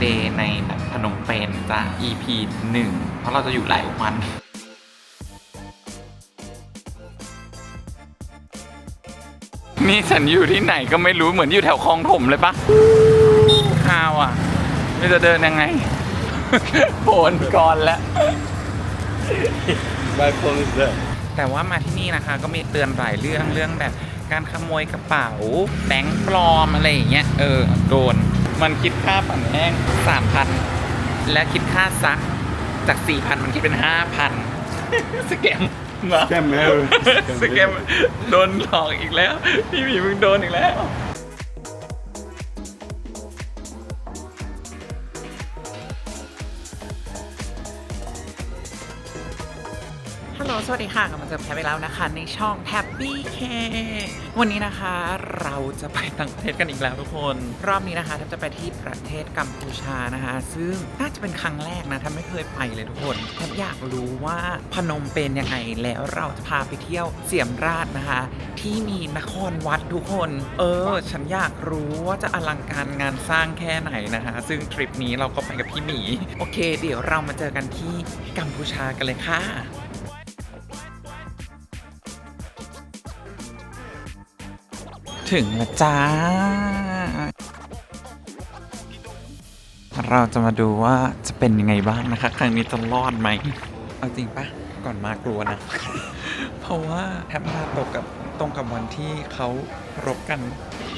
เดย์ในแบบพนมเปญจ้ะ EP หนึ่งเพราะเราจะอยู่หลายวันนี่ฉันอยู่ที่ไหนก็ไม่รู้เหมือนอยู่แถวคลองถมเลยปะข้าวอะ ไม่จะเดินยังไง โผนก่อนแล้ว My phone is there. แต่ว่ามาที่นี่นะคะ ก็มีเตือนหลายเรื่องเรื่องแบบ การขโมยกระเป๋าแบงค์ปลอมอะไรอย่างเงี้ยเออโดน มันคิดค่าปั่นแห้งสามพันและคิดค่าซักจากสี่พันมันคิดเป็นห้าพันสแกมเหรอ Scam error. สแกมโดนหลอกอีกแล้ว พี่หมีมึงโดนอีกแล้ว วัสดีค่ะกลับมาเจอแพทไปแล้วนะคะ ในช่อง Happy K วันนี้นะคะเราจะไปต่างประเทศกันอีกแล้วทุกคน รอบนี้นะคะแทบจะไปที่ประเทศกัมพูชานะคะ ซึ่งน่าจะเป็นครั้งแรกนะแทบไม่เคยไปเลยทุกคนแทบอยากรู้ว่าพนมเป็นยังไงแล้วเราจะพาไปเที่ยวเสียมราชนะคะ ที่มีนครวัดทุกคน เออ ฉันอยากรู้ว่าจะอลังการงานสร้างแค่ไหนนะคะ ซึ่งทริปนี้เราก็ไปกับพี่หมีโอเค เดี๋ยวเรามาเจอกันที่กัมพูชากันเลยค่ะ ถึงแล้วจ้า เราจะมาดูว่าจะเป็นยังไงบ้างนะคะ ครั้งนี้จะรอดไหม เอาจริงปะก่อนมากลัวนะ เพราะว่าแทบมาตกกับตรงกับวันที่เขารบกัน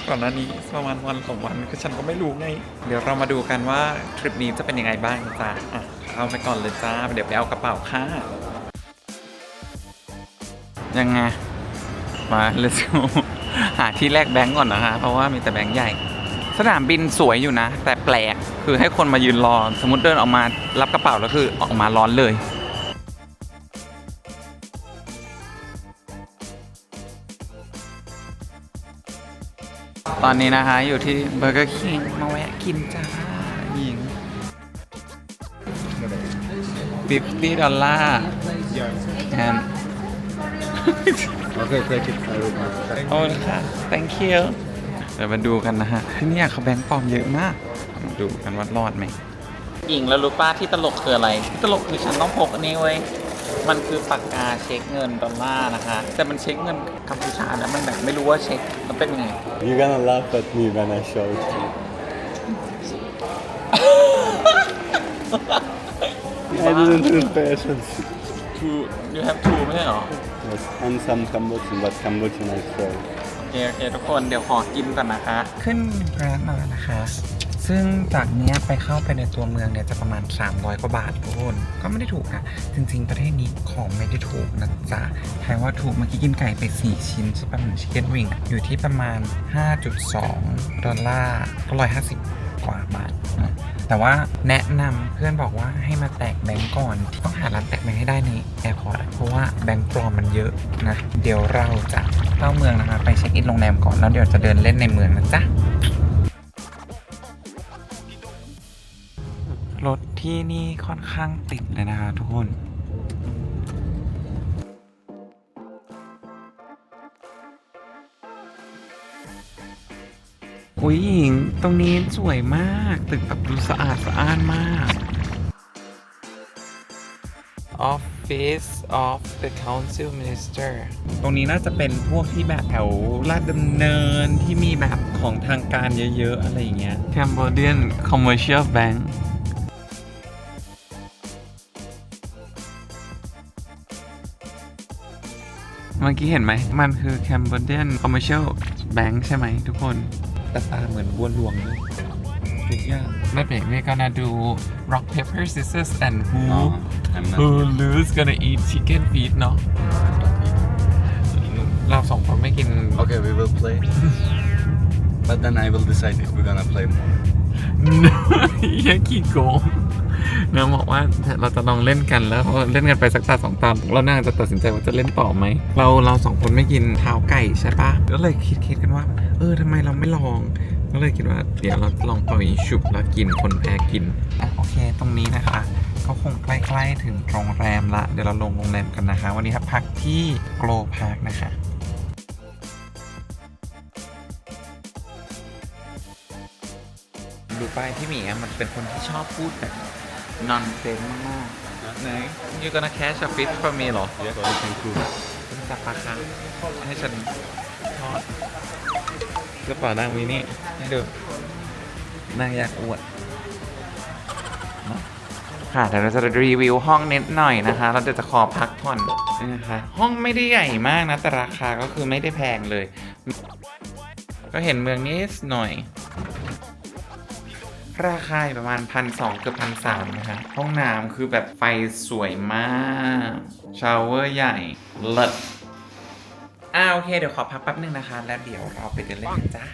ก่อนหน้านี้ประมาณวันสองวันคือฉันก็ไม่รู้ไง เดี๋ยวเรามาดูกันว่าทริปนี้จะเป็นยังไงบ้างจ้าเอาไปก่อนเลยจ้า เดี๋ยวไปเอากระเป๋าค่ะยังไง มา let's go หาที่แลกแบงก์ก่อนนะคะ เพราะว่ามีแต่แบงก์ใหญ่ สนามบินสวยอยู่นะ แต่แปลกคือให้คนมายืนรอ สมมติเดินออกมารับกระเป๋าแล้วคือออกมาร้อนเลยตอนนี้นะคะอยู่ที่เบอร์เกอร์คิงมาแวะกินจ้าหญิง50ดอลลาร์ Yeah. and Okay, take it. I will buy. โอ้ค่ะ thank you เดี๋ยวมาดูกันนะฮะ ที่เนี่ยเขาแบงค์ปลอมเยอะมากมาดูกันว่ารอดไหมหญิงแล้วรู้ป้าที่ตลกคืออะไร ที่ตลกคือฉันต้องพกอันนี้เว้ยมันคือปากกาเช็คเงินดอลลาร์นะคะ แต่มันเช็คเงินกัมพูชาแล้วมันแบบไม่รู้ว่าเช็คมันเป็นไง You're gonna laugh at me when I show it to you. I didn't even pay attention. two you have two ไม่ใช่เหรอ Yes, and some Cambodian, but Cambodian I show. โอเคโอเคทุกคนเดี๋ยวขอกินก่อนนะคะ ขึ้นแกร็บมาแล้วนะคะ ซึ่งจากเนี้ยไปเข้าไปในตัวเมืองเนี่ยจะประมาณ 300 กว่าบาททุกคนก็ไม่ได้ถูกนะ จริง ๆ ประเทศนี้ของไม่ได้ถูกนะจ๊ะแทนว่าถูกเมื่อกี้กินไก่ไป 4 ชิ้นใช่ปะเหมือนชิคเก้นวิงอยู่ที่ประมาณ 5.2 ดอลลาร์ก็150กว่าบาทนะ แต่ว่าแนะนำเพื่อนบอกว่าให้มาแตกแบงก์ก่อน ต้องหาร้านแตกแบงก์ให้ได้ในแอร์พอร์ตเพราะว่าแบงก์ปลอมมันเยอะนะ เดี๋ยวเราจะเข้าเมืองนะคะ ไปเช็คอินโรงแรมก่อน แล้วเดี๋ยวจะเดินเล่นในเมืองนะจ๊ะรถที่นี่ค่อนข้างติดเลยนะคะทุกคน อุ้ยหญิง ตรงนี้สวยมาก ตึกแบบดูสะอาดสะอ้านมาก Office of the Council Minister ตรงนี้น่าจะเป็นพวกที่แบบแถวลาดดำเนินที่มีแบบของทางการเยอะๆ อะไรอย่างเงี้ย Cambodian Commercial Bank เมื่อกี้เห็นไหม มันคือ Cambodian Commercial Bank ใช่ไหมทุกคน แต่ตาเหมือนบัวหลวงเลยทุกอย่างไม่เป็นไร we're gonna do rock paper scissors and who No, I'm not. who lose gonna eat chicken feet เนาะเราสองคนไม่กิน Okay, we will play. but then I will decide if we're gonna play more. เหี้ยขี้โกง นางบอกว่าเราจะลองเล่นกันแล้วเล่นกันไปสักตาสองตาเราน่าจะตัดสินใจว่าจะเล่นต่อไหม เราเราสองคนไม่กินเท้าไก่ใช่ปะก็เลยคิดคิดกันว่า เออทำไมเราไม่ลองก็เลยคิดว่าเดี๋ยวเราลองปล่อยชุบแล้วกินคนแพ้กินอะโอเค ตรงนี้นะคะก็คงใกล้ๆถึงโรงแรมละ เดี๋ยวเราลงโรงแรมกันนะคะ วันนี้ครับพักที่โกลพาร์คนะคะดูป้ายที่หมีอะมันเป็นคนที่ชอบพูดแบบ นอนเซนมากๆไหน you gonna catch a fish for me เหรอ Yes, or you can cook. เป็นจับปลาคาร์ฟให้ฉันทอดกระเป๋านางมีนี่ให้ดูนางอยากอวดเนอะค่ะเดี๋ยวเราจะรีวิวห้องนิดหน่อยนะคะ เราจะจะขอพักผ่อนนะคะ ห้องไม่ได้ใหญ่มากนะ แต่ราคาก็คือไม่ได้แพงเลย ก็เห็นเมืองนิดหน่อย ราคาอยู่ประมาณพันสองเกือบพันสามนะคะห้องน้ำคือแบบไฟสวยมากชาวเวอร์ใหญ่เลิศอ่าโอเค เดี๋ยวขอพักแป๊บนึงนะคะ แล้วเดี๋ยวเราไปเดินเล่นกันจ้า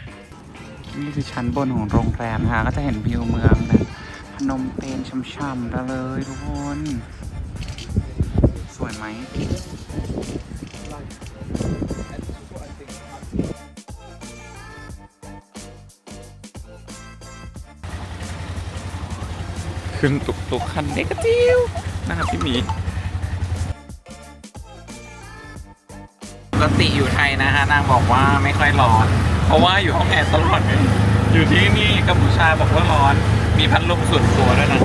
นี่คือชั้นบนของโรงแรมนะคะก็จะเห็นวิวเมืองแบบพนมเปญช่ำๆได้เลยทุกคน สวยไหม ขึ้นตุกตุกๆคันเด็กกระจิ๋วนะครับพี่หมีปกติอยู่ไทยนะฮะนางบอกว่าไม่ค่อยร้อน เพราะว่าอยู่ห้องแอร์ตลอดเลยอยู่ที่นี่กัมพูชาบอกว่าร้อน มีพัดลมส่วนตัวด้วยนะ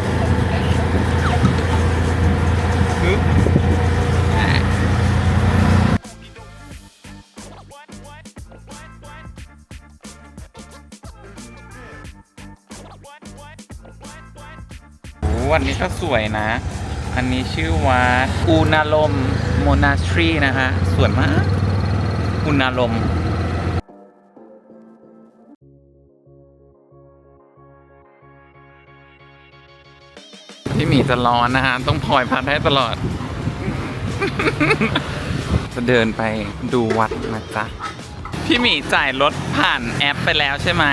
วันนี้ก็สวยนะ อันนี้ชื่อวัดอูนาลมโมนาสทรีนะคะสวยมาก อุณาลมพี่หมีจะร้อนนะฮะ ต้องพลอยพัดให้ตลอด จะเดินไปดูวัดนะจ๊ะ พี่หมีจ่ายรถผ่านแอปไปแล้วใช่ไหม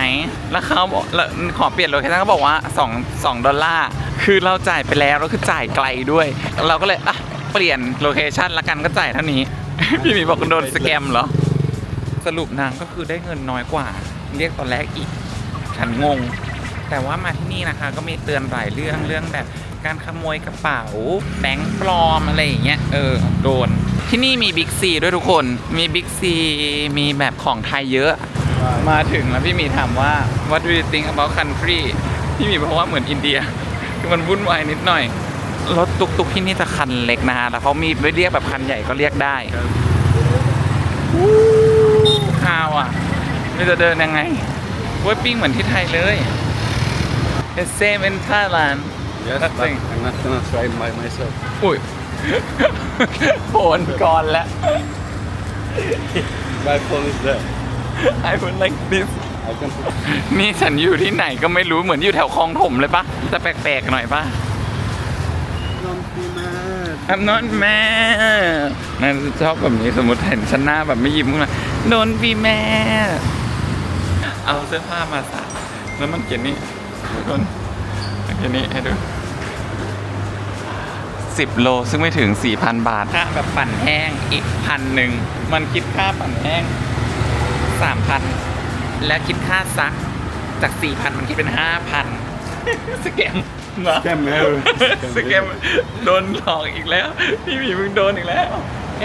แล้วเขาบอกแล้วขอเปลี่ยนโลเคชั่นเขาบอกว่า2 2ดอลลาร์ คือเราจ่ายไปแล้วแล้วคือจ่ายไกลด้วย เราก็เลยอะเปลี่ยนโลเคชั่นละกันก็จ่ายเท่านี้ พี่หมีบอกโดนสแกมเหรอ สรุปนางก็คือได้เงินน้อยกว่า เรียกตอนแรกอีก ฉันงง แต่ว่ามาที่นี่นะคะ ก็มีเตือนหลายเรื่องเรื่องแบบการขโมยกระเป๋าแบงค์ปลอมอะไรอย่างเงี้ย เออ โดน ที่นี่มีบิ๊กซีด้วยทุกคน มีบิ๊กซีมีแบบของไทยเยอะ มาถึงแล้วพี่หมีถามว่า what do you think about country พี่หมีบอกว่าเหมือนอินเดีย คือมันวุ่นวายนิดหน่อย รถตุกตุกๆที่นี่จะคันเล็กนะฮะแล้วเขามีไม่เรียกแบบคันใหญ่ก็เรียกได้ข้าวอะ ไม่จะเดินยังไงเว้ยปิ้งเหมือนที่ไทยเลย The same in Thailand Yes, but Nothing. I'm not gonna try by myself. อุ้ย โผนก่อนแล้ว My phone is there. I would like this I can put นี่ฉันอยู่ที่ไหนก็ไม่รู้เหมือนอยู่แถวคลองถมเลยปะจะแปลกๆหน่อยปะ Don't be mad. I'm not mad นั่นชอบแบบนี้สมมติเห็นฉันหน้าแบบไม่ยิ้มขึ้นมา Don't be mad เอาเสื้อผ้ามาใส่แล้วมันเขียนนี่ทุกคนมันเขียนนี่ให้ดู สิบโล ซึ่งไม่ถึง 4,000 บาท ค่าแบบปั่นแห้งอีกพันหนึ่ง มันคิดค่าปั่นแห้ง 3,000 และคิดค่าซักจาก 4,000 มันคิดเป็น 5,000 สแกมเหรอ Scam everywhere. สแกมโดนหลอกอีกแล้ว พี่หมีมึงโดนอีกแล้ว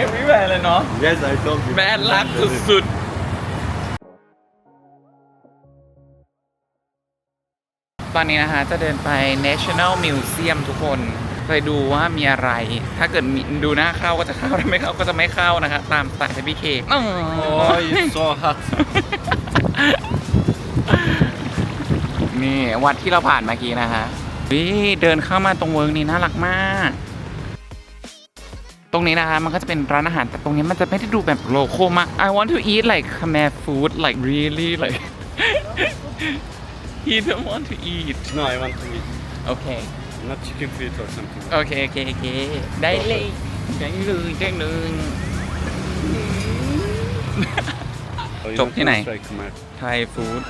everywhere เลยเนาะ Yes, I told you. แบดลักสุดๆ ตอนนี้นะคะจะเดินไป National Museum ทุกคน ไปดูว่ามีอะไร ถ้าเกิดมีดูหน้าเข้าก็จะเข้าถ้าไม่เข้าก็จะไม่เข้านะคะตามสไตล์เฮบี้เคก Oh, it's so hot. นี่วัดที่เราผ่านเมื่อกี้นะคะวิเดินเข้ามาตรงเวิร์กนี้น่ารักมาก ตรงนี้นะคะมันก็จะเป็นร้านอาหารแต่ตรงนี้มันจะไม่ได้ดูแบบโลโก้มาก I want to eat like Khmer food like really like he don't want to eat No, I want to eat. โอเค Not chicken feet or something. โอเคโอเคโอเคได้เลยได้เลยได้เลย Oh, you're Chop not thế gonna này. try Khmer. ไทยฟู้ด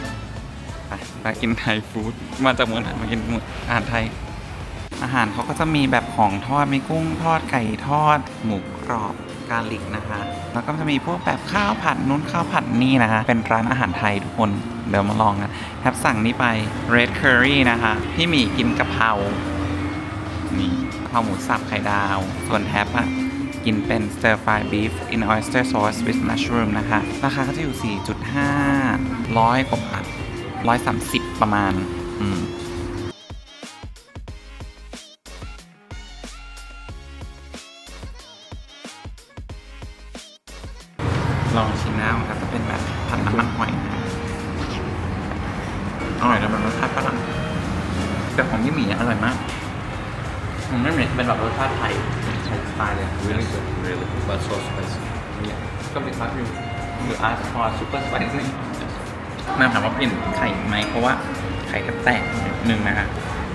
ไปมากินไทยฟู้ดมาจากเมืองไทยมากินอาหารไทย อาหารเขาก็จะมีแบบของทอดมีกุ้งทอดไก่ทอด หมูกรอบกาลิกนะคะ แล้วก็จะมีพวกแบบข้าวผัดนู้นข้าวผัดนี่นะคะ เป็นร้านอาหารไทยทุกคน เดี๋ยวมาลองกันแทบสั่งนี้ไป red curry นะคะ พี่หมีกินกะเพรา นี่กะเพราหมูสับไข่ดาว ส่วนแทบอะกินเป็น stir fry beef in oyster sauce with mushroom นะคะ ราคาก็จะอยู่ 4.5ร้อยกว่าบาท130 ประมาณ อืมลองชิมน้ำครับจะเป็นแบบผัดน้ำมันหอยนะอร่อยแต่มันรสชาติฝรั่งแต่ของพี่หมีอร่อยมาก มันไม่เหมือนเป็นแบบรสชาติไทยไทยสไตล์เลย Really good, really. But so spicy. ก็เป็นพัดอยู่หรือ ask for super spicy มาถามว่าเปลี่ยนไข่ไหมเพราะว่าไข่ก็แตกนิดนึงนะฮะ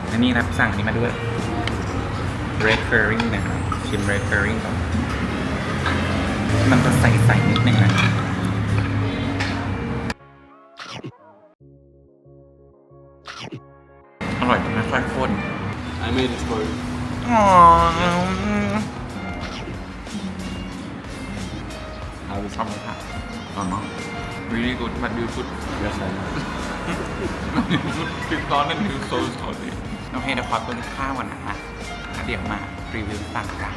และนี่รับสั่งนี้มาด้วย red curry นะครับชิม red curry ก่อนมันจะใสๆนิดนึงนะอร่อยแต่ไม่ค่อยข้น I made it for you. อ๋อ How is ชอบไหมครับอร่อยมาก really good but you put Yes, I know. ติดตอนนั้นคือโซลสตอรี่โอเคเดี๋ยวขอตัวกินข้าวก่อนนะฮะแล้วเดี๋ยวมารีวิวต่างกัน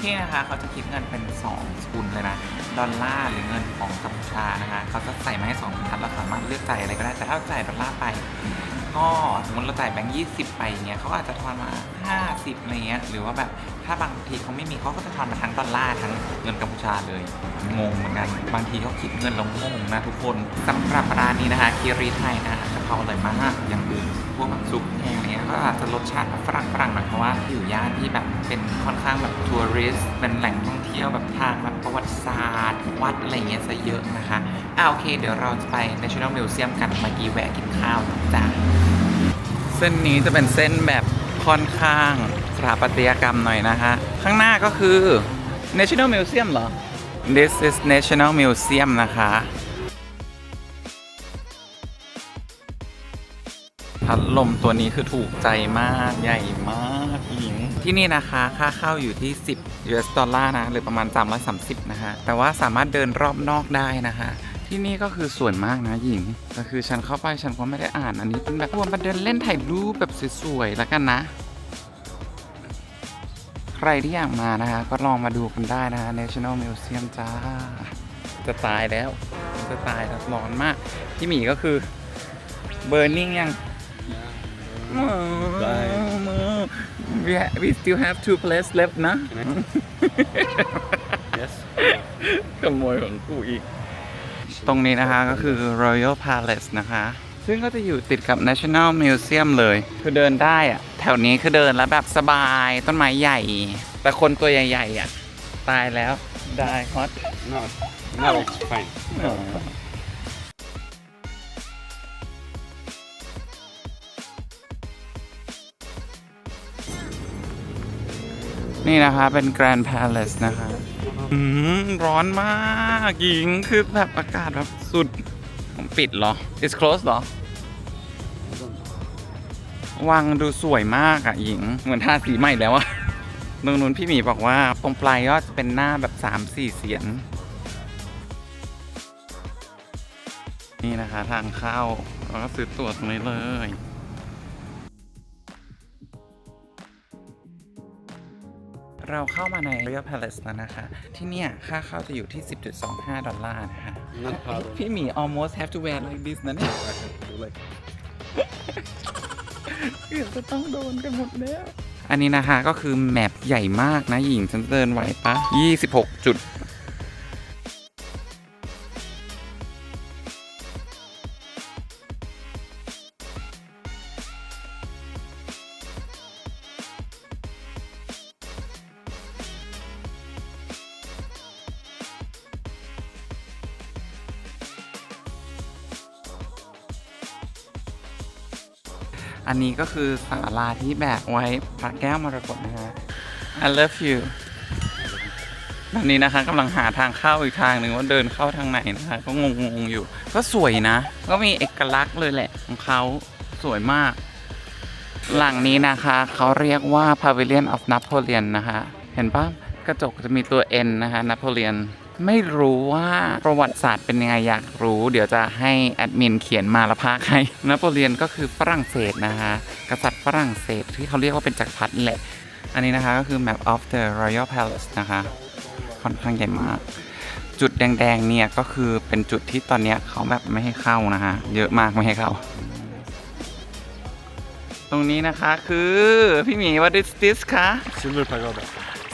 ที่นะคะเขาจะคิดเงินเป็น2สกุลเลยนะ ดอลลาร์หรือเงินของกัมพูชานะคะ เขาจะใส่มาให้สองบรรทัดเราสามารถเลือกจ่ายอะไรก็ได้ แต่ถ้าเราจ่ายดอลลาร์ไป ก็สมมติเราจ่ายแบงค์ยี่สิบไปอย่างเงี้ยเขาอาจจะทอนมา50อะไรเงี้ยหรือว่าแบบถ้าบางทีเขาไม่มีเขาก็จะทอนมาทั้งดอลลาร์ทั้งเงินกัมพูชาเลยงงเหมือนกันบางทีเขาคิดเงินเรางงนะทุกคนสำหรับร้านนี้นะคะคีรีไทยนะกะเพราอร่อยมากอย่างอื่นพวกแบบซุปแห้งเนี้ยก็อาจจะรสชาติแบบฝรั่งฝรั่งหน่อยเพราะว่าอยู่ย่านที่แบบเป็นค่อนข้างแบบทัวริสต์เป็นแหล่งท่องเที่ยวแบบทางแบบประวัติศาสตร์วัดอะไรเงี้ยซะเยอะนะคะอ่าโอเค เดี๋ยวเราจะไป National Museum กันเมื่อกี้แวะกินข้าวจ้า เส้นนี้จะเป็นเส้นแบบค่อนข้างสถาปัตยกรรมหน่อยนะฮะ ข้างหน้าก็คือ National Museum เหรอ This is National Museum นะคะพัดลมตัวนี้คือถูกใจมากใหญ่มากหญิง ที่นี่นะคะ ค่าเข้าอยู่ที่ 10 US ดอลลาร์นะ หรือประมาณ 330 นะฮะ แต่ว่าสามารถเดินรอบนอกได้นะคะ ที่นี่ก็คือสวยมากนะหญิงแต่คือฉันเข้าไปฉันก็ไม่ได้อ่านอันนี้เป็นแบบควรมาเดินเล่นถ่ายรูปแบบสวยๆแล้วกันนะ ใครที่อยากมานะคะ ก็ลองมาดูกันได้นะคะ National Museum จ้า จะตายแล้ว จะตายแล้วร้อนมาก พี่หมีก็คือ burning ยัง Bye. we ha- we still have two places left นะ Yes. ขโมยของกูอีก ตรงนี้นะคะก็คือ Royal Palace นะคะ ซึ่งก็จะอยู่ติดกับ National Museum เลย คือเดินได้อะแถวนี้คือเดินแล้วแบบสบายต้นไม้ใหญ่ แต่คนตัวใหญ่ๆอะตายแล้วได้ฮอต No, now it's fine. นี่นะคะเป็น Grand Palace นะคะ อืมร้อนมากหญิงคือแบบอากาศแบบสุดปิดเหรอ It's closed เหรอ วังดูสวยมากอะหญิง เหมือนทาสีใหม่แล้วอะตรงนู้นพี่หมีบอกว่าตรงปลายยอดจะเป็นหน้าแบบ3-4เสียน นี่นะคะทางเข้าเราก็ซื้อตั๋วตรงนี้เลย เราเข้ามาใน Royal Palace แล้วนะคะ ที่เนี่ยค่าเข้าจะอยู่ที่ 10.25 ดอลลาร์นะคะ Not hard. พี่หมี almost have to wear like this นะเนี่ย You like เกือบจะต้องโดนกันหมดแล้วอันนี้นะคะก็คือแมปใหญ่มากนะหญิงฉันเดินไหวปะ26 อันนี้ก็คือศาลาที่แบกไว้พระแก้วมรกตนะฮะ I love you ตอนนี้นะคะกำลังหาทางเข้าอีกทางหนึ่งว่าเดินเข้าทางไหนนะคะ ก็งงๆอยู่ ก็สวยนะ ก็มีเอกลักษณ์เลยแหละของเขาสวยมาก หลังนี้นะคะเขาเรียกว่า Pavilion of Napoleon นะคะ เห็นปะกระจกจะมีตัว N นะคะ Napoleon ไม่รู้ว่าประวัติศาสตร์เป็นยังไงอยากรู้ เดี๋ยวจะให้แอดมินเขียนมาละพากให้นโปเลียนก็คือฝรั่งเศสนะคะกษัตริย์ฝรั่งเศสที่เขาเรียกว่าเป็นจักรพรรดิแหละ อันนี้นะคะก็คือ Map of the Royal Palace นะคะ ค่อนข้างใหญ่มากจุดแดงๆเนี่ยก็คือเป็นจุดที่ตอนนี้เขาแบบไม่ให้เข้านะคะเยอะมากไม่ให้เข้า ตรงนี้นะคะคือพี่หมี what is this คะ Silver pagoda.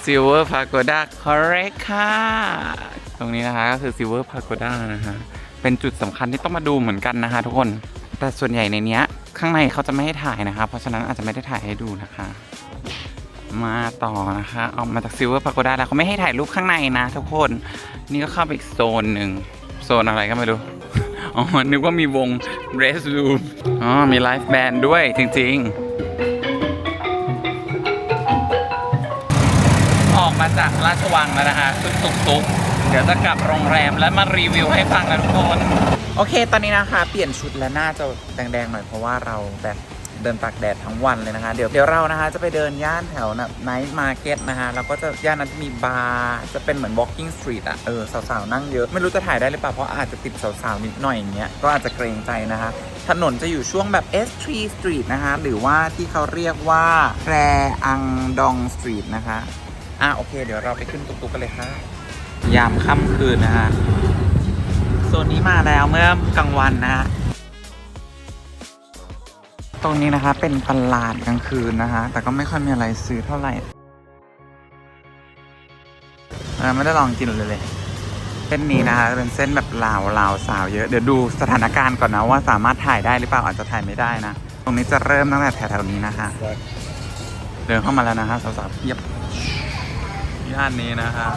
Silver Pagoda correct ค่ะ ตรงนี้นะคะก็คือ Silver Pagoda นะฮะเป็นจุดสำคัญที่ต้องมาดูเหมือนกันนะคะทุกคน แต่ส่วนใหญ่ในเนี้ย ข้างในเขาจะไม่ให้ถ่ายนะคะ เพราะฉะนั้นอาจจะไม่ได้ถ่ายให้ดูนะคะ มาต่อนะคะ ออกมาจาก Silver Pagoda แล้วเขาไม่ให้ถ่ายรูปข้างในนะทุกคน นี่ก็เข้าไปอีกโซนหนึ่ง โซนอะไรก็ไม่รู้ อ๋อ นึกว่ามีวง Rest Room อ๋อ มีไลฟ์แบนด์ด้วยจริง ๆ จากราชวังแล้วนะคะซุกซุกซุกเดี๋ยวจะกลับโรงแรมแล้วมารีวิวให้ฟังนะทุกคน โอเค ตอนนี้นะคะ เปลี่ยนชุดแล้วหน้าจะแดงๆหน่อยเพราะว่าเราแบบเดินตากแดดทั้งวันเลยนะคะ เดี๋ยวเดี๋ยวเรานะคะ จะไปเดินย่านแถวนะไนท์มาร์เก็ตนะคะแล้วก็จะย่านนั้นจะมีบาร์จะเป็นเหมือน walking street อะเออสาวๆ นั่งเยอะ ไม่รู้จะถ่ายได้หรือเปล่า เพราะอาจจะติดสาวๆ นิดหน่อยอย่างเงี้ยก็อาจจะเกรงใจนะคะ ถนนจะอยู่ช่วงแบบ S3 Street นะคะ หรือว่าที่เขาเรียกว่าแพรอังดอง Street นะคะ อะโอเค เดี๋ยวเราไปขึ้นตุ๊กๆกันเลยค่ะ ยามค่ำคืนนะฮะโซนนี้มาแล้วเมื่อกลางวันนะฮะตรงนี้นะคะเป็นตลาดกลางคืนนะคะ แต่ก็ไม่ค่อยมีอะไรซื้อเท่าไหร่เราไม่ได้ลองกินเลยเลยเส้นนี้นะคะเป็นเส้นแบบลาวลาวสาวเยอะ เดี๋ยวดูสถานการณ์ก่อนนะว่าสามารถถ่ายได้หรือเปล่าอาจจะถ่ายไม่ได้นะ ตรงนี้จะเริ่มตั้งแต่แถวๆนี้นะคะ เดินเข้ามาแล้วนะฮะสาวๆเพียบ ย่านนี้นะฮะ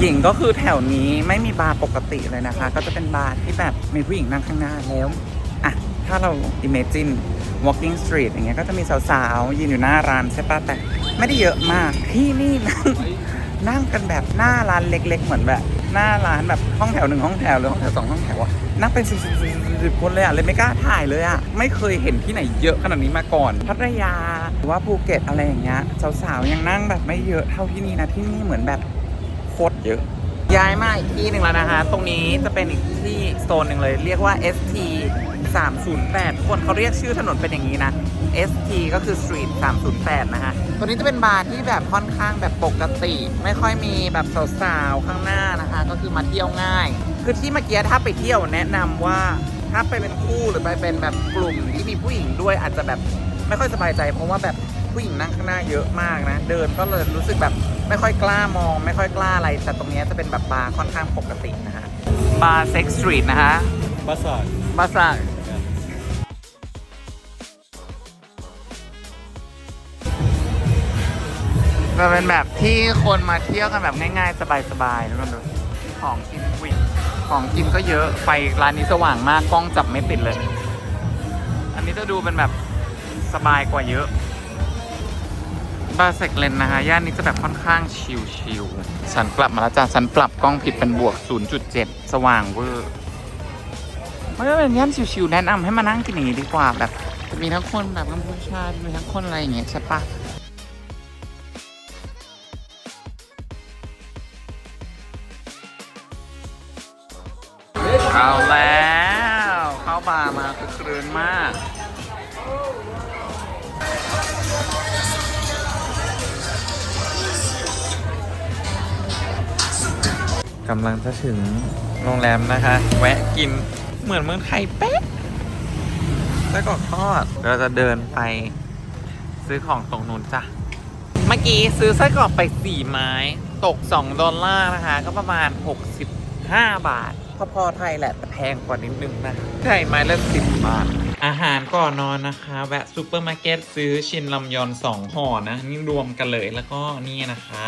หญิงก็คือแถวนี้ไม่มีบาร์ปกติเลยนะคะ ก็จะเป็นบาร์ที่แบบมีผู้หญิงนั่งข้างหน้าแล้วอะถ้าเรา imagine walking street อย่างเงี้ยก็จะมีสาวๆ ยืนอยู่หน้าร้านใช่ปะแต่ไม่ได้เยอะมากที่นี่นั่งนั่งกันแบบหน้าร้านเล็ก ๆ เหมือนแบบ หน้าร้านแบบห้องแถวหนึ่งห้องแถวหรือห้องแถวสองห้องแถวอะนั่งเป็นสิบ สิบคนเลยอะเลยไม่กล้าถ่ายเลยอะไม่เคยเห็นที่ไหนเยอะขนาดนี้มาก่อนพัทยาหรือว่าภูเก็ตอะไรอย่างเงี้ยสาวๆยังนั่งแบบไม่เยอะเท่าที่นี่นะที่นี่เหมือนแบบโคตรเยอะ ย้ายมาอีกที่หนึ่งแล้วนะคะ ตรงนี้จะเป็นอีกที่โซนหนึ่งเลย เรียกว่า ST 308ทุกคนเขาเรียกชื่อถนนเป็นอย่างนี้นะ ST ก็คือ Street 308 นะคะตัวนี้จะเป็นบาร์ที่แบบค่อนข้างแบบปกติ ไม่ค่อยมีแบบสาวๆ ข้างหน้านะคะ ก็คือมาเที่ยวง่าย คือที่เมื่อกี้ถ้าไปเที่ยวแนะนำว่า ถ้าไปเป็นคู่หรือไปเป็นแบบกลุ่มที่มีผู้หญิงด้วยอาจจะแบบไม่ค่อยสบายใจ เพราะว่าแบบผู้หญิงนั่งข้างหน้าเยอะมากนะ เดินก็เลยรู้สึกแบบไม่ค่อยกล้ามอง ไม่ค่อยกล้าอะไร แต่ตรงเนี้ยจะเป็นแบบบาร์ค่อนข้างปกตินะฮะ บาร์เซ็กสตรีทนะคะ Massage. บาซ่าจะเป็นแบบที่คนมาเที่ยวกันแบบง่ายๆ สบายๆทุกคนดูของกินวิ ของกินก็เยอะไฟร้านนี้สว่างมากกล้องจับไม่ติดเลย อันนี้จะดูเป็นแบบสบายกว่าเยอะบาเซกเลนนะคะย่านนี้จะแบบค่อนข้างชิลๆฉันกลับมาแล้วจ้ะฉันปรับกล้องผิดเป็นบวก 0.7 สว่างเวอร์มันก็เป็นย่านชิวๆแนะนำให้มานั่งกินอย่างนี้ดีกว่าแบบ มีทั้งคนแบบกัมพูชามีทั้งคนอะไรอย่างเงี้ยใช่ปะ เอาแล้วเข้าบาร์มาคือครืนมากกำลังจะถึงโรงแรมนะคะ แวะกินเหมือนเมืองไทยเป๊ะไส้กรอกทอดเราจะเดินไปซื้อของตรงนู้นจ้ะ เมื่อกี้ซื้อไส้กรอกไป4ไม้ ตก 2 ดอลลาร์นะคะ ก็ประมาณ 65 บาท พอๆไทยแหละแต่แพงกว่านิดนึงนะไทยไม้ละ10บาท อาหารก่อนนอนนะคะ แวะซูเปอร์มาร์เก็ตซื้อชินลำยอน2ห่อนะนี่รวมกันเลยแล้วก็นี่นะคะ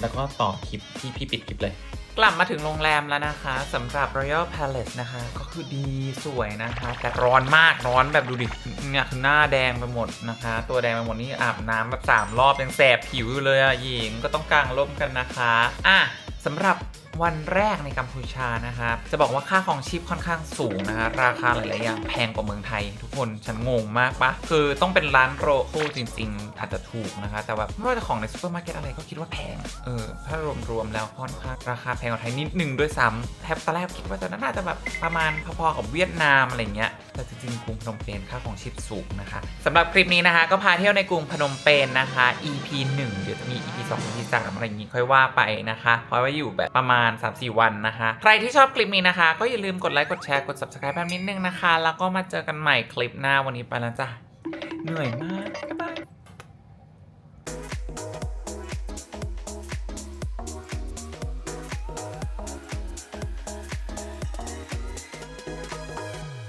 แล้วก็ต่อคลิปที่พี่ปิดคลิปเลย กลับมาถึงโรงแรมแล้วนะคะสำหรับ Royal Palace นะคะ ก็คือดีสวยนะคะ แต่ร้อนมากร้อนแบบดูดิเนี่ยคือหน้าแดงไปหมดนะคะ ตัวแดงไปหมดนี่อาบน้ำแบบสามรอบยังแสบผิวอยู่เลยอะหญิงก็ต้องกางร่มกันนะคะอะสำหรับ วันแรกในกัมพูชานะคะจะบอกว่าค่าของชีพค่อนข้างสูงนะคะราคาหลายๆอย่างแพงกว่าเมืองไทย ทุกคนฉันงงมากปะคือต้องเป็นร้านโรคูจริง ๆ อาจจะถูกนะคะ แต่แบบไม่ว่าจะของในซูเปอร์มาร์เก็ตอะไรก็คิดว่าแพงเออถ้ารวมๆแล้วค่อนข้างราคาแพงกว่าไทยนิดนึงด้วยซ้ำแทบตอนแรกคิดว่าจะน่าจะแบบประมาณพอๆกับเวียดนามอะไรเงี้ยแต่จริงๆกรุงพนมเปญค่าของชีพสูงนะคะสำหรับคลิปนี้นะคะ ก็พาเที่ยวในกรุงพนมเปญนะคะ EP 1เดี๋ยวจะมี EP 2 EP 3อะไรอย่างงี้ค่อยว่าไปนะคะเพราะว่าอยู่แบบประมาณณ 3-4 วันนะคะ ใครที่ชอบคลิปนี้นะคะ ก็อย่าลืมกดไลค์กดแชร์กด subscribe แป๊บนิดนึงนะคะ แล้วก็มาเจอกันใหม่คลิปหน้าวันนี้ไปแล้วจ้ะเหนื่อยมากบ๊ายบาย